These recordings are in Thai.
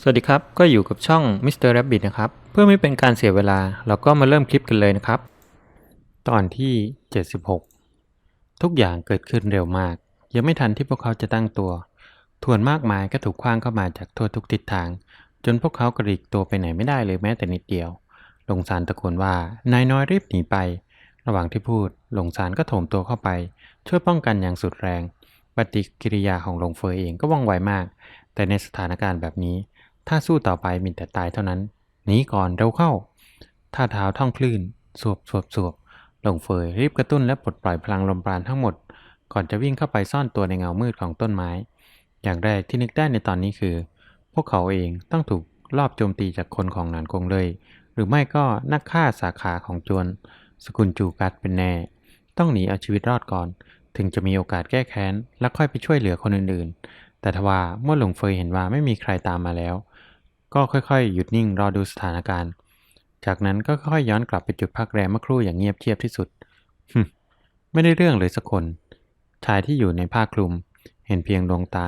สวัสดีครับ ก็อยู่กับช่อง Mr. Rabbit นะครับ เพื่อไม่เป็นการเสียเวลา เราก็มาเริ่มคลิปกันเลยนะครับ ตอนที่ 76 ทุกอย่างเกิดขึ้นเร็วมาก ยังไม่ทันที่พวกเขาจะตั้งตัว ทวนมากมายก็ถูกคว้างเข้ามาจากทั่วทุกทิศทาง จนพวกเขากระดิกตัวไปไหนไม่ได้เลยแม้แต่นิดเดียวหลงซานตะโกนว่านายน้อยรีบหนีไป ระหว่างที่พูดหลงซานก็โถมตัวเข้าไป ช่วยป้องกันอย่างสุดแรง ปฏิกิริยาของหลงเฟยเองก็ว่องไวมาก แต่ในสถานการณ์แบบนี้ ถ้าสู้ต่อไปมีแต่ตายเท่านั้น หนีก่อนเร็วเข้า ท่าเท้าท่องคลื่น สวบสวบสวบหลงเฟยรีบกระตุ้นและปลดปล่อยพลังลมปราณทั้งหมด ก่อนจะวิ่งเข้าไปซ่อนตัวในเงามืดของต้นไม้ อย่างแรกที่นึกได้ในตอนนี้คือ พวกเขาเองต้องถูกลอบโจมตีจากคนของหนานกงเลย หรือไม่ก็นักฆ่าสาขาของจวน สกุลจูกัดเป็นแน่ ต้องหนีเอาชีวิตรอดก่อน ถึงจะมีโอกาสแก้แค้น และค่อยไปช่วยเหลือคนอื่นๆ แต่ทว่าเมื่อหลงเฟยเห็นว่าไม่มีใครตามมาแล้ว ก็ค่อยๆ หยุดนิ่งรอดูสถานการณ์ จากนั้นก็ค่อยย้อนกลับไปจุดพักแรมเมื่อครู่อย่างเงียบเชียบที่สุดฮึมไม่ได้เรื่องเลยสักคน ชายที่อยู่ในผ้าคลุม เห็นเพียงดวงตา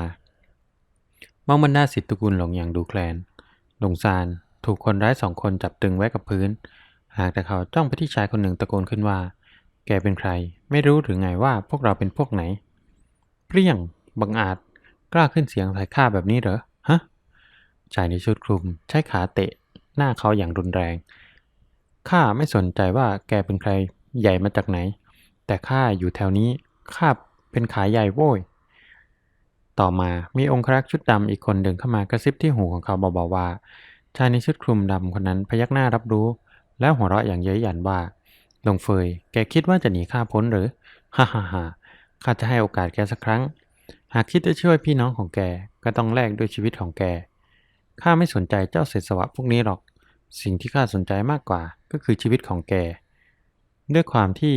มองบรรดาสิทธิกูลหลงอย่างดูแคลน หลงซานถูกคนร้ายสองคนจับตึงไว้กับพื้น หากแต่เขาจ้องไปที่ชายคนหนึ่งตะโกนขึ้นว่า แกเป็นใคร ไม่รู้หรือไงว่าพวกเราเป็นพวกไหน เปรี้ยง บังอาจ กล้าขึ้นเสียงใส่ข้าแบบนี้เหรอ ฮะ ชายในชุดคลุมใช้ขาเตะหน้าเขาอย่างรุนแรง ข้าไม่สนใจว่าแกเป็นใครใหญ่มาจากไหน แต่ข้าอยู่แถวนี้ ข้าเป็นขาใหญ่โว้ย ต่อมามีองครักษ์ชุดดำอีกคนเดินเข้ามากระซิบที่หูของเขาเบาๆว่า ชายในชุดคลุมดำคนนั้นพยักหน้ารับรู้ แล้วหัวเราะอย่างเย้ยหยันว่าหลงเฟย แกคิดว่าจะหนีข้าพ้นหรือ ฮ่าฮ่าฮ่าข้าจะให้โอกาสแกสักครั้ง หากคิดจะช่วยพี่น้องของแก ก็ต้องแลกด้วยชีวิตของแก ข้าไม่สนใจเจ้าเศษสวะพวกนี้หรอก สิ่งที่ข้าสนใจมากกว่าก็คือชีวิตของแก ด้วยความที่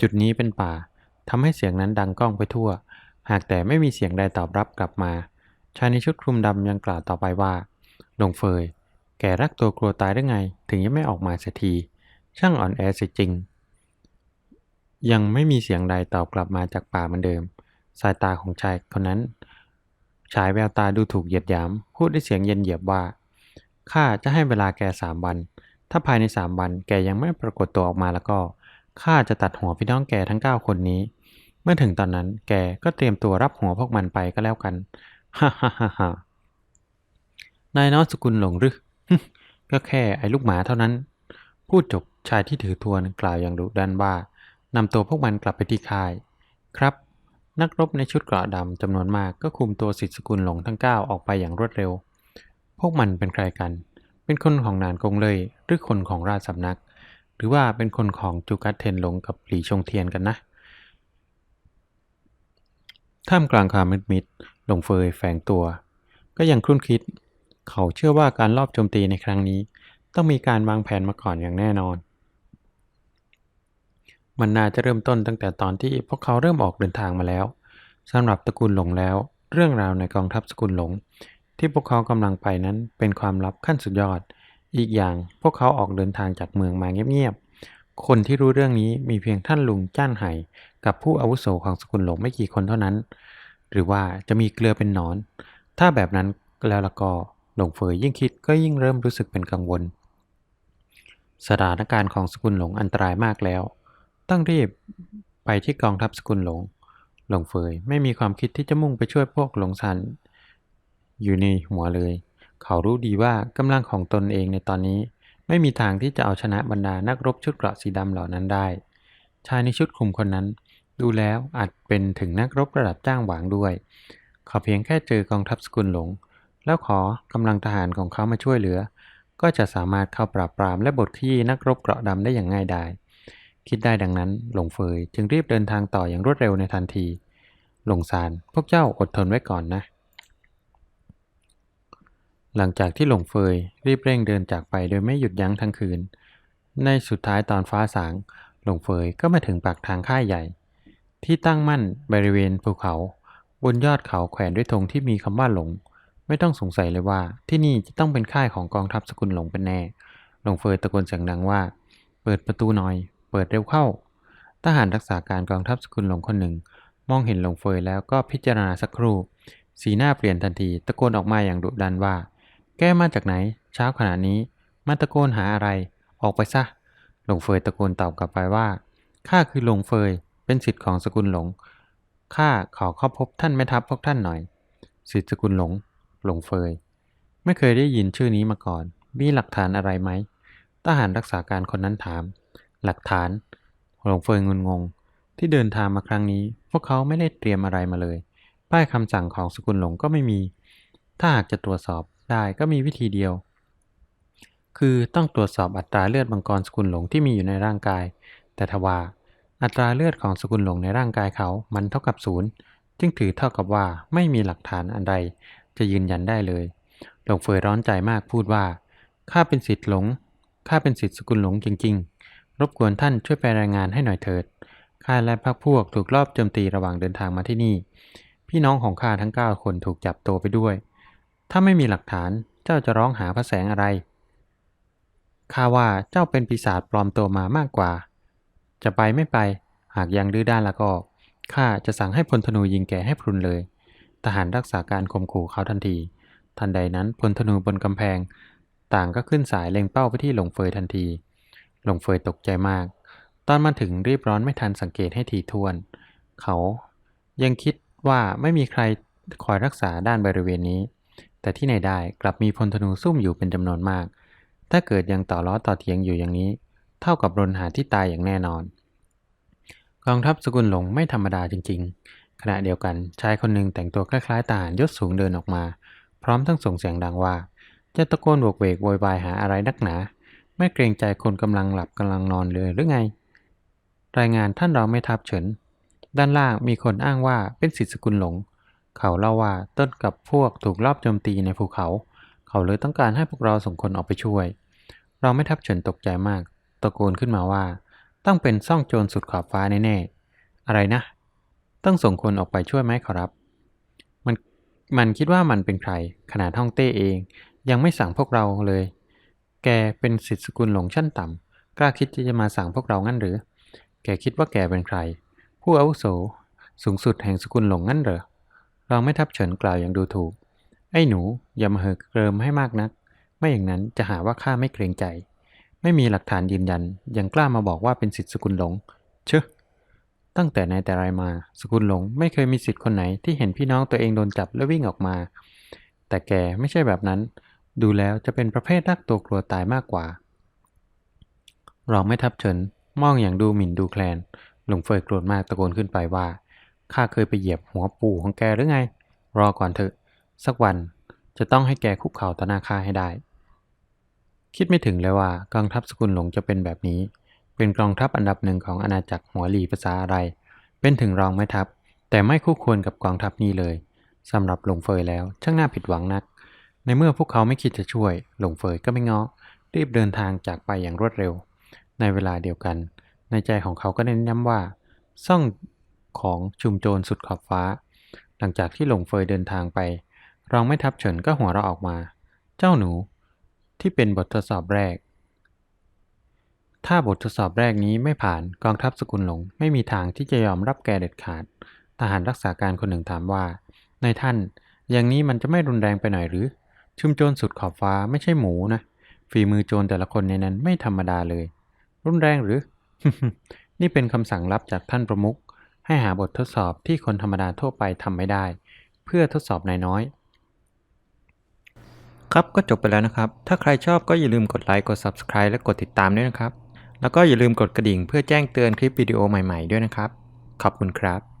จุดนี้เป็นป่าทำให้เสียงนั้นดังก้องไปทั่ว หากแต่ไม่มีเสียงใดตอบรับกลับมา ชายในชุดคลุมดำยังกล่าวต่อไปว่า หลงเฟย แกรักตัวกลัวตายได้ไง ถึงยังไม่ออกมาเสียที ช่างอ่อนแอเสียจริง ยังไม่มีเสียงใดตอบกลับมาจากป่าเหมือนเดิม สายตาของชายคนนั้น ฉายแววตาดูถูกเหยียดหยาม พูดด้วยเสียงเย็นเหยียบว่า ข้าจะให้เวลาแกสามวัน ถ้าภายในสามวันแกยังไม่ปรากฏตัวออกมาแล้วก็ ข้าจะตัดหัวพี่น้องแกทั้งเก้าคนนี้ เมื่อถึงตอนนั้นแกก็เตรียมตัวรับหัวพวกมันไปก็แล้วกัน ฮ่าฮ่าฮ่าฮ่านายน้อยสกุลหลงหรือ ก็แค่ไอ้ลูกหมาเท่านั้น พูดจบชายที่ถือทวนกล่าวอย่างดุดันว่านำตัวพวกมันกลับไปที่ค่าย ครับ นักรบในชุดเกราะดำจำนวนมากก็คุมตัวสิทธิสกุลหลงทั้ง 9 ออกไปอย่างรวดเร็ว พวกมันเป็นใครกัน เป็นคนของนานกงเลย หรือคนของราชสำนัก หรือว่าเป็นคนของจูกัตเทนหลงกับหลีชงเทียนกันนะ ท่ามกลางความมืดมิดหลงเฟยแฝงตัว ก็ยังครุ่นคิด เขาเชื่อว่าการลอบโจมตีในครั้งนี้ ต้องมีการวางแผนมาก่อนอย่างแน่นอน มันน่าจะเริ่มต้นตั้งแต่ตอนที่พวกเขาเริ่มออกเดินทางมาแล้วสำหรับตระกูลหลงแล้ว เรื่องราวในกองทัพสกุลหลง ที่พวกเขากำลังไปนั้นเป็นความลับขั้นสุดยอด อีกอย่างพวกเขาออกเดินทางจากเมืองมาเงียบๆคนที่รู้เรื่องนี้มีเพียงท่านลุงจ้านไห่กับผู้อาวุโสของสกุลหลงไม่กี่คนเท่านั้น หรือว่าจะมีเกลือเป็นหนอน ถ้าแบบนั้นแล้วละก็หลงเฟยยิ่งคิดก็ยิ่งเริ่มรู้สึกเป็นกังวล สถานการณ์ของสกุลหลงอันตรายมากแล้ว ต้องรีบไปที่กองทัพสกุลหลง หลงเฟยไม่มีความคิดที่จะมุ่งไปช่วยพวกหลงซันอยู่ในหัวเลย เขารู้ดีว่ากำลังของตนเองในตอนนี้ ไม่มีทางที่จะเอาชนะบรรดานักรบชุดเกราะสีดำเหล่านั้นได้ ชายในชุดคลุมคนนั้น ดูแล้วอาจเป็นถึงนักรบระดับจ้างหวางด้วย เขาเพียงแค่เจอกองทัพสกุลหลง แล้วขอกำลังทหารของเขามาช่วยเหลือ ก็จะสามารถเข้าปราบปรามและบทขี้นักรบเกราะดำได้อย่างง่ายดาย คิดได้ดังนั้น หลงเฟยจึงรีบเดินทางต่ออย่างรวดเร็วในทันที หลงซานพวกเจ้าอดทนไว้ก่อนนะ หลังจากที่หลงเฟยรีบเร่งเดินจากไปโดยไม่หยุดยั้งทั้งคืน ในสุดท้ายตอนฟ้าสาง หลงเฟยก็มาถึงปากทางค่ายใหญ่ ที่ตั้งมั่นบริเวณภูเขา บนยอดเขาแขวนด้วยธงที่มีคำว่าหลง ไม่ต้องสงสัยเลยว่า ที่นี่จะต้องเป็นค่ายของกองทัพสกุลหลงเป็นแน่ หลงเฟยตะโกนเสียงดังว่า เปิดประตูหน่อย เปิดเร็วเข้า ทหารรักษาการกองทัพสกุลหลงคนหนึ่ง มองเห็นหลงเฟยแล้วก็พิจารณาสักครู่ สีหน้าเปลี่ยนทันที ตะโกนออกมาอย่างดุดันว่า แกมาจากไหน เช้าขนาดนี้ มาตะโกนหาอะไร ออกไปซะ หลงเฟยตะโกนตอบกลับไปว่า ข้าคือหลงเฟย เป็นสิทธิ์ของสกุลหลง ข้าขอเข้าพบท่านแม่ทัพพวกท่านหน่อย สิทธิ์สกุลหลง หลงเฟย ไม่เคยได้ยินชื่อนี้มาก่อน มีหลักฐานอะไรไหมทหารรักษาการคนนั้นถาม หลักฐาน หลงเฟยงุนงง ที่เดินทางมาครั้งนี้ พวกเขาไม่ได้เตรียมอะไรมาเลย ป้ายคำสั่งของสกุลหลงก็ไม่มี ถ้าหากจะตรวจสอบได้ก็มีวิธีเดียว คือต้องตรวจสอบอัตราเลือดมังกรสกุลหลงที่มีอยู่ในร่างกาย แต่ทว่า อัตราเลือดของสกุลหลงในร่างกายเขา มันเท่ากับศูนย์จึงถือเท่ากับว่าไม่มีหลักฐานอันใด จะยืนยันได้เลย หลงเฟยร้อนใจมากพูดว่า ข้าเป็นสิทธิ์หลง ข้าเป็นสิทธิ์สกุลหลงจริง ๆ รบกวนท่านช่วยไปรายงานให้หน่อยเถิด ข้าและพรรคพวกถูกลอบโจมตีระหว่างเดินทางมาที่นี่ พี่น้องของข้าทั้ง 9 คนถูกจับตัวไปด้วย ถ้าไม่มีหลักฐานเจ้าจะร้องหาพระแสงอะไร ข้าว่าเจ้าเป็นปีศาจปลอมตัวมามากกว่า จะไปไม่ไป หากยังดื้อด้านแล้วก็ข้าจะสั่งให้พลธนูยิงแกให้พรุนเลย ทหารรักษาการข่มขู่เขาทันที ทันใดนั้นพลธนูบนกำแพง ต่างก็ขึ้นสายเล็งเป้าไปที่หลงเฟยทันที หลงเฟยตกใจมาก ตอนมาถึงรีบร้อนไม่ทันสังเกตให้ทีท่วน เขายังคิดว่าไม่มีใครคอยรักษาด้านบริเวณนี้ แต่ที่ไหนได้กลับมีพลธนูซุ่มอยู่เป็นจำนวนมาก ถ้าเกิดยังต่อล้อต่อเถียงอยู่อย่างนี้ เท่ากับรนหาที่ตายอย่างแน่นอน กองทัพสกุลหลงไม่ธรรมดาจริง ๆ ขณะเดียวกันชายคนหนึ่งแต่งตัวคล้ายๆทหารยศสูงเดินออกมา พร้อมทั้งส่งเสียงดังว่า จะตะโกนโวกเวกโวยวายหาอะไรนักหนา ไม่เกรงใจคนกำลังหลับกำลังนอนเลยหรือไง รายงานท่านเราไม่ทับเฉิน ด้านล่างมีคนอ้างว่าเป็นสิทธิสกุลหลง เขาเล่าว่าต้นกับพวกถูกลอบโจมตีในภูเขา เขาเลยต้องการให้พวกเราส่งคนออกไปช่วย เราไม่ทับเฉินตกใจมาก ตะโกนขึ้นมาว่า ต้องเป็นซ่องโจรสุดขอบฟ้าแน่ๆอะไรนะ ต้องส่งคนออกไปช่วยไหมขอรับ มันมันคิดว่ามันเป็นใคร ขนาดฮ่องเต้เอง ยังไม่สั่งพวกเราเลย แกเป็นสิทธิสกุลหลงชั้นต่ำ กล้าคิดที่จะมาสั่งพวกเรางั้นหรือ แกคิดว่าแกเป็นใคร ผู้อาวุโส สูงสุดแห่งสกุลหลงงั้นเหรอเราไม่ทับเฉินกล่าวอย่างดูถูก ไอ้หนู อย่ามาเหิกเกริมให้มากนัก ไม่อย่างนั้นจะหาว่าข้าไม่เกรงใจ ไม่มีหลักฐานยืนยัน ยังกล้ามาบอกว่าเป็นสิทธิสกุลหลง เชอะตั้งแต่ไหนแต่ไรมา สกุลหลงไม่เคยมีสิทธิ์คนไหนที่เห็นพี่น้องตัวเองโดนจับและวิ่งออกมา แต่แกไม่ใช่แบบนั้น ดูแล้วจะเป็นประเภทนักตัวกลัวตายมากกว่าเราไม่ทับเฉินมองอย่างดูหมิ่นดูแคลน หลงเฟยโกรธมากตะโกนขึ้นไปว่า ข้าเคยไปเหยียบหัวปู่ของแกหรือไง รอก่อนเถอะ สักวันจะต้องให้แกคุกเข่าต่อหน้าข้าให้ได้ คิดไม่ถึงเลยว่ากองทัพสกุลหลงจะเป็นแบบนี้ เป็นกองทัพอันดับหนึ่งของอาณาจักรหัวหลีภาษาอะไร เป็นถึงรองแม่ทัพ แต่ไม่คู่ควรกับกองทัพนี้เลยสำหรับหลงเฟยแล้วช่างน่าผิดหวังนัก ในเมื่อพวกเขาไม่คิดจะช่วย หลงเฟยก็ไม่ง้อรีบเดินทางจากไปอย่างรวดเร็ว ในเวลาเดียวกัน ในใจของเขาก็เน้นย้ำว่า ซ่องของชุมโจรสุดขอบฟ้า หลังจากที่หลงเฟยเดินทางไป รองไม่ทับเฉินก็หัวเราะออกมา เจ้าหนู ที่เป็นบททดสอบแรก ถ้าบททดสอบแรกนี้ไม่ผ่านกองทัพสกุลหลง ไม่มีทางที่จะยอมรับแกเด็ดขาด ทหารรักษาการคนหนึ่งถามว่าในท่าน อย่างนี้มันจะไม่รุนแรงไปหน่อยหรือ ชุมโจรสุดขอบฟ้าไม่ใช่หมูนะ ฝีมือโจรแต่ละคนในนั้นไม่ธรรมดาเลย รุนแรงหรือ นี่เป็นคำสั่งลับจากท่านประมุขให้หาบททดสอบที่คนธรรมดาทั่วไปทำไม่ได้ เพื่อทดสอบนายน้อย ครับก็จบไปแล้วนะครับ ถ้าใครชอบก็อย่าลืมกดไลค์กด Subscribe และกดติดตามด้วยนะครับ แล้วก็อย่าลืมกดกระดิ่งเพื่อแจ้งเตือนคลิปวิดีโอใหม่ๆด้วยนะครับ ขอบคุณครับ